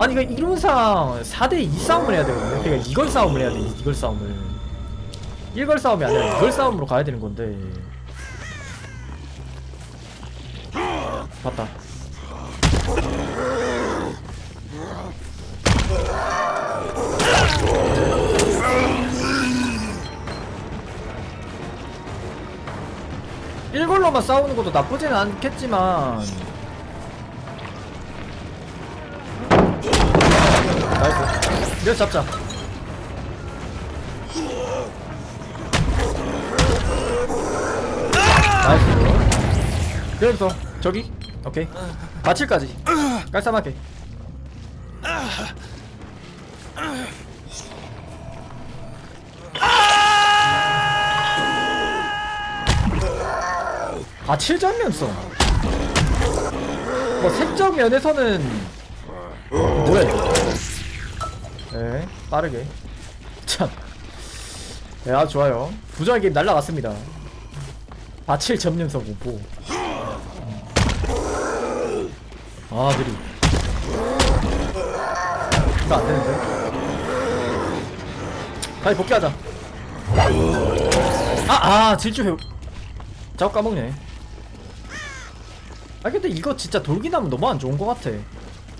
아니 이거 이론상 4대2 싸움을 해야 되거든요. 그러니까 이걸 싸움을 해야 돼 이걸 싸움을. 이걸 싸움이 아니라 이걸 싸움으로 가야 되는 건데. 봤다. 일걸로만 싸우는 것도 나쁘지는 않겠지만 이래서 잡자. 나이스. 그래서 저기? 오케이. 마칠까지. 깔쌈하게. 아 7점면성 뭐 색적 면에서는 이거 네 빠르게. 참. 네, 아주 좋아요. 부정의 게임 날라갔습니다. 바칠 점령석 오보. 아 느리 이거 안 되는데? 다시 복귀하자. 아 아 질주 회 자꾸 까먹네. 아 근데 이거 진짜 돌기나무 너무 안 좋은 것 같아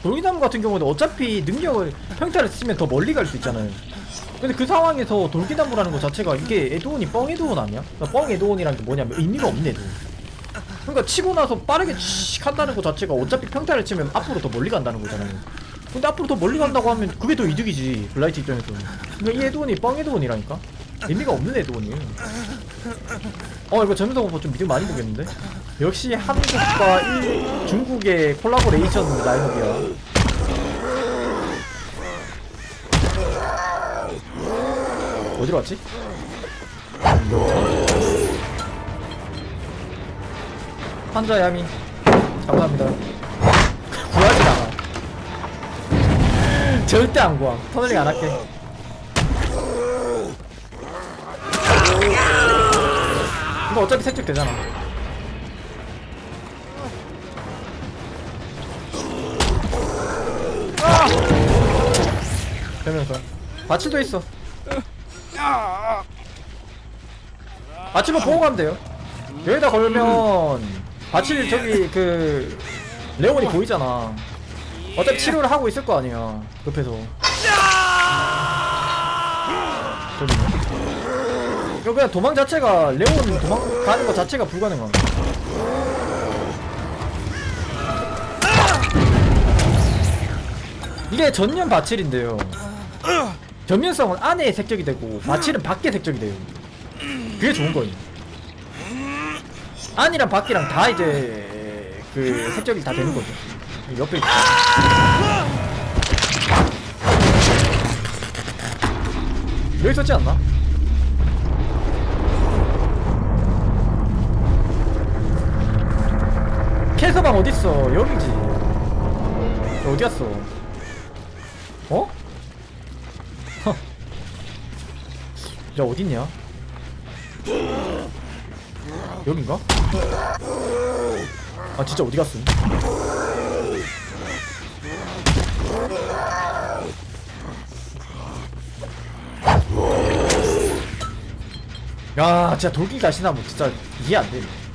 돌기나무 같은 경우는 어차피 능력을 평타를 쓰면 더 멀리 갈 수 있잖아요. 근데 그 상황에서 돌기나무라는 것 자체가 이게 에드온이 뻥 에드온 아니야? 그러니까 뻥 에드온이라는 게 뭐냐면 의미가 없네 에드온. 그러니까 치고 나서 빠르게 칙 한다는 것 자체가 어차피 평타를 치면 앞으로 더 멀리 간다는 거잖아요. 근데 앞으로 더 멀리 간다고 하면 그게 더 이득이지 블라이트 입장에서는. 근데 이 에드온이 뻥 에드온이라니까? 의미가 없는 에드온이에요 어 이거 점수 공부 좀 믿음 많이 보겠는데? 역시 한국과 일, 중국의 콜라보레이션 라인업이야 어디로 왔지? 환자 야미. 감사합니다. 구하진 않아. 절대 안 구함. 터널링 안 할게 이거 어차피 색적 되잖아. 되면서. 마취도 있어. 마취만 보고 가면 돼요. 여기다 걸면 마취 저기 그 레온이 보이잖아. 어차피 치료를 하고 있을 거 아니야. 옆에서. 저기네 이거 그냥 도망 자체가 레온 도망 가는 것 자체가 불가능함 이게 전면 바칠인데요. 전면성은 안에 색적이 되고 바칠은 밖에 색적이 돼요. 그게 좋은 거예요. 안이랑 밖이랑 다 이제 그 색적이 다 되는 거죠. 옆에 있다. 여기 있었지 않나? 캐서방 어딨어 여기지 너 어디 갔어 어? 허. 야 어딨냐 여긴가? 아 진짜 어디 갔음? 야 진짜 돌기 가시나 뭐 진짜 이해 안돼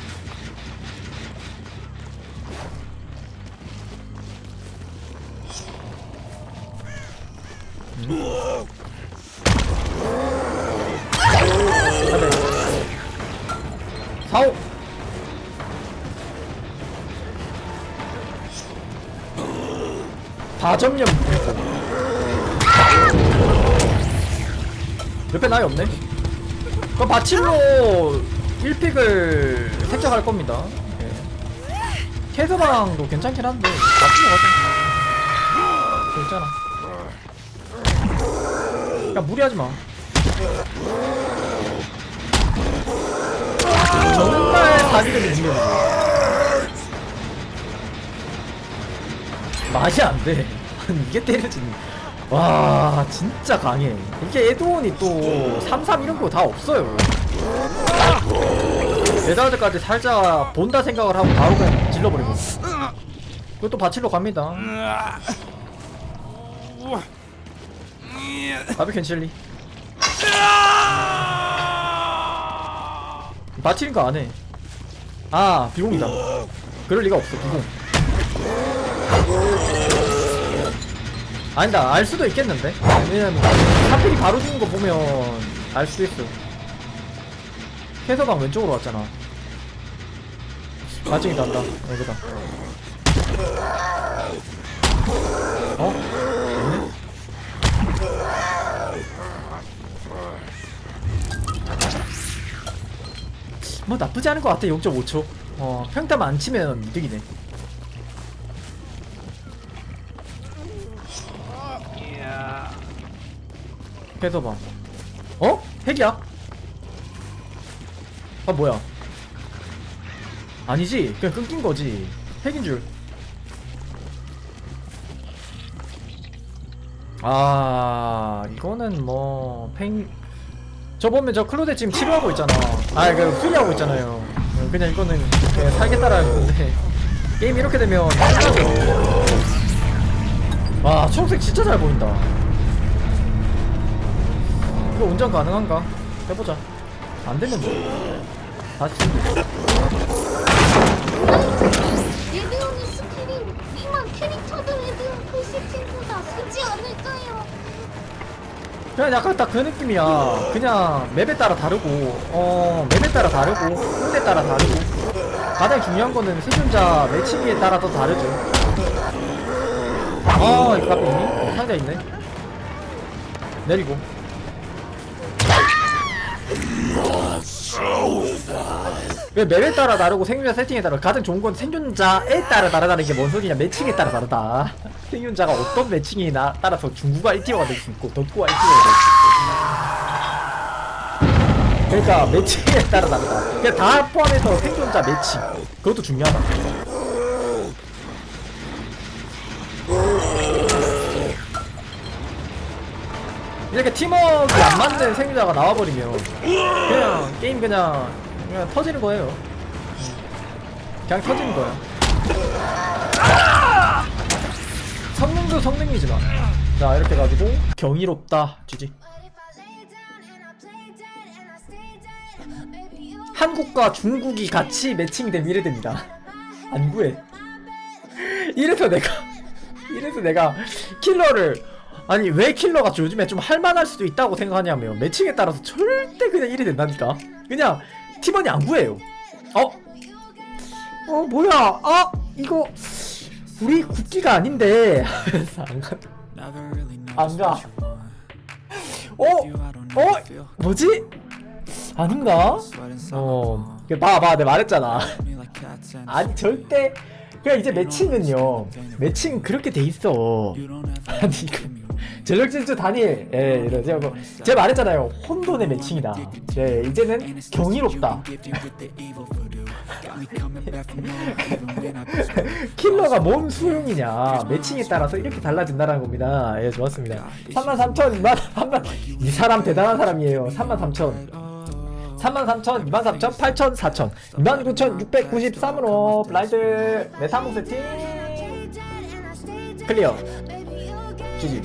사오. 다점령. 옆에 나이 없네. 그 바칠로 1픽을 색적할 겁니다. 예. 캐서방도 괜찮긴 한데 바칠로 가자 괜찮아. 야 무리하지마 정말 사기들이 문제야 맛이 안돼. 이게 때려지네 와 진짜 강해. 이게 에드온이 또 33 이런 거 다 없어요. 메달드까지 살짝 본다 생각을 하고 바로 그냥 질러버리고. 이것도 바칠로 갑니다. 바비큐 칠리 마치는 거 안해. 아 비공이다. 그럴 리가 없어 비공. 아니다 알 수도 있겠는데? 왜냐면 하필이 바로 죽는 거 보면 알 수도 있어. 캐서방 왼쪽으로 왔잖아. 마징이 난다 여기다. 어? 뭐 나쁘지 않은 것 같아 0.5초. 어 평타 안 치면 이득이네. 해서 봐 어? 핵이야? 아 뭐야? 아니지? 그냥 끊긴 거지. 핵인 줄. 아, 이거는 뭐, 팽, 저 보면 저 클로데 지금 치료하고 있잖아. 아, 그, 수리하고 있잖아요. 그냥 이거는 그냥 살겠다라는 건데. 게임 이렇게 되면, 와, 초록색 진짜 잘 보인다. 이거 운전 가능한가? 해보자. 안 되면 뭐. 다시 챙겨. 레드온의 스킬이 이만 캐릭터들 레드온 글씨친보다 세지 않을까요? 그냥 약간 딱 그 느낌이야. 그냥 맵에 따라 다르고, 어, 맵에 따라 다르고, 홀에 따라 다르고. 가장 중요한 거는 생존자 매치기에 따라 더 다르죠. 아, 이거 앞에 있니? 어, 상자 있네. 내리고. 왜 맵에 따라 다르고 생존자 세팅에 따라 가장 좋은 건 생존자에 따라 다르다는 게 뭔 소리냐? 매칭에 따라 다르다. 생존자가 어떤 매칭에 나, 따라서 중구가 1티어가 될 수 있고 덕구가 1티어가 될 수 있고. 그러니까 매칭에 따라 다르다. 그냥 다 포함해서 생존자 매칭. 그것도 중요하다. 이렇게 팀워크 안 맞는 생존자가 나와버리면 그냥 게임 그냥 그냥 터지는 거예요. 그냥 터지는 거야. 성능도 성능이지만. 자 이렇게 가지고 경이롭다 GG 한국과 중국이 같이 매칭이 되면 이래 됩니다. 안 구해. 이래서 내가 이래서 내가 킬러를 아니 왜 킬러가 요즘에 좀 할만할 수도 있다고 생각하냐면 매칭에 따라서 절대 그냥 일이 된다니까. 그냥 팀원이 안 구해요 어? 어 뭐야 아 이거 우리 국기가 아닌데 안 가. 어? 어? 뭐지? 아닌가? 어. 봐 봐, 내가 말했잖아. 아니 절대. 그냥 이제 매칭은요. 매칭 그렇게 돼 있어. 아니 이거 전력 질주 단일. 예, 이러지 뭐. 제가 말했잖아요. 혼돈의 매칭이다. 예, 이제는 경이롭다. 킬러가 뭔 수용이냐 매칭에 따라서 이렇게 달라진다는 겁니다 예 좋았습니다 33,000 2만 3만 이 사람 대단한 사람이에요 33,000 33,000 23,000 8,000 4,000 29,693으로 블라인드 메타몽 세팅 클리어 GG